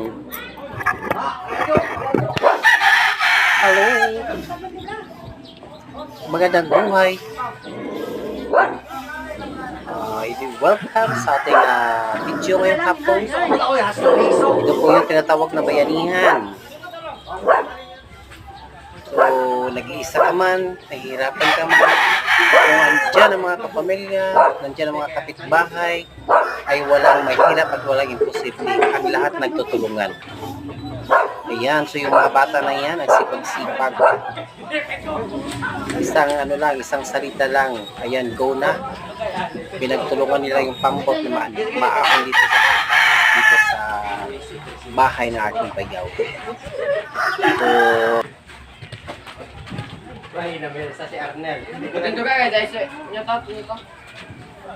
Hello. Hello. Magandang buhay. Uh, welcome sa ating uh, video ngayong hapon. Ito po yung tinatawag na bayanihan. Nag-iisa ka man, nahihirapan ka man, kung andyan ang mga kapamilya, nandyan ang mga kapitbahay, ay walang mahirap at walang imposible. Ang lahat nagtutulungan. Ayan, so yung mga bata na yan, ang sipag-sipag. Isang ano lang, isang salita lang. Ayan, go na. Pinagtulungan nila yung pambot na ma maahon dito sa dito sa bahay na aking bayaw. So, Bahay na meron sa si Arnel. Ito ka kaya dahil niya tato nito.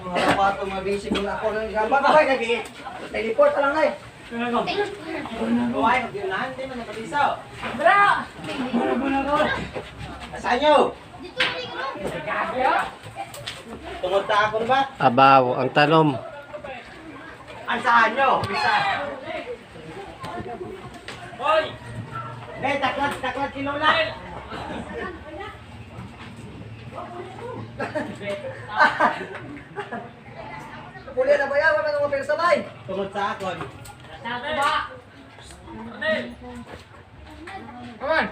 Mga pato, mabisig mo na ako ng gamba. Bakay, nagiging. Teleport lang na eh. Buhay, mag-yunahan din man nakalisaw. Bra! Saan nyo? Tungod ta ako na ba? abaw, ang tanom. Ang saan nyo? Bisa. Hoy! Dahil taklad, taklad kilula. Puli na ba yan? Wala nang mga sabay. Tungod sa akon. Ba? Come on!